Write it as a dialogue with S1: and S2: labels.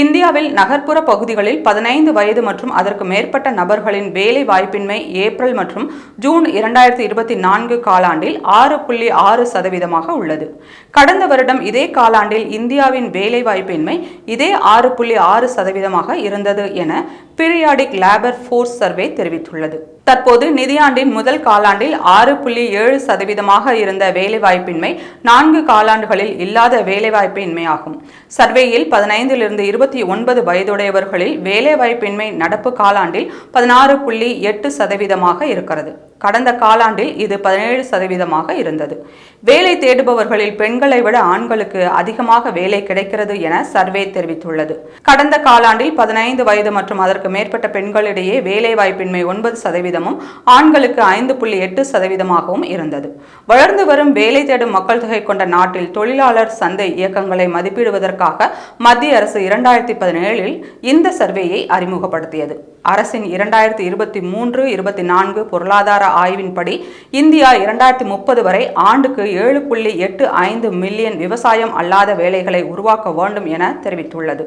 S1: இந்தியாவில் நகர்ப்புற பகுதிகளில் பதினைந்து வயது மற்றும் அதற்கு மேற்பட்ட நபர்களின் வேலை வாய்ப்பின்மை ஏப்ரல் மற்றும் ஜூன் இரண்டாயிரத்தி இருபத்தி நான்கு காலாண்டில் ஆறு புள்ளி ஆறு சதவீதமாக உள்ளது. கடந்த வருடம் இதே காலாண்டில் இந்தியாவின் வேலை வாய்ப்பின்மை இதே ஆறு புள்ளி ஆறு சதவீதமாக இருந்தது என பீரியாடிக் லேபர் ஃபோர்ஸ் சர்வே தெரிவித்துள்ளது. தற்போது நிதியாண்டின் முதல் காலாண்டில் ஆறு புள்ளி ஏழு சதவீதமாக இருந்த வேலைவாய்ப்பின்மை நான்கு காலாண்டுகளில் இல்லாத வேலைவாய்ப்பின்மையாகும். சர்வேயில் பதினைந்திலிருந்து இருபத்தி ஒன்பது வயதுடையவர்களில் வேலைவாய்ப்பின்மை நடப்பு காலாண்டில் பதினாறு புள்ளி எட்டு சதவீதமாக இருக்கிறது. கடந்த காலாண்டில் இது பதினேழு சதவீதமாக இருந்தது. வேலை தேடுபவர்களில் பெண்களை விட ஆண்களுக்கு அதிகமாக வேலை கிடைக்கிறது என சர்வே தெரிவித்துள்ளது. கடந்த காலாண்டில் பதினைந்து வயது மற்றும் அதற்கு மேற்பட்ட பெண்களிடையே வேலை வாய்ப்பின்மை ஒன்பது சதவீதமும் ஆண்களுக்கு ஐந்து புள்ளி எட்டு சதவீதமாகவும் இருந்தது. வளர்ந்து வரும் வேலை தேடும் மக்கள் தொகை கொண்ட நாட்டில் தொழிலாளர் சந்தை இயக்கங்களை மதிப்பிடுவதற்காக மத்திய அரசு இரண்டாயிரத்தி பதினேழில் இந்த சர்வேயை அறிமுகப்படுத்தியது. அரசின் இரண்டாயிரத்தி இருபத்தி மூன்று இருபத்தி நான்கு பொருளாதார ஆய்வின்படி இந்தியா இரண்டாயிரத்தி முப்பது வரை ஆண்டுக்கு ஏழு புள்ளி எட்டு ஐந்து மில்லியன் விவசாயம் அல்லாத வேலைகளை உருவாக்க வேண்டும் என தெரிவித்துள்ளது.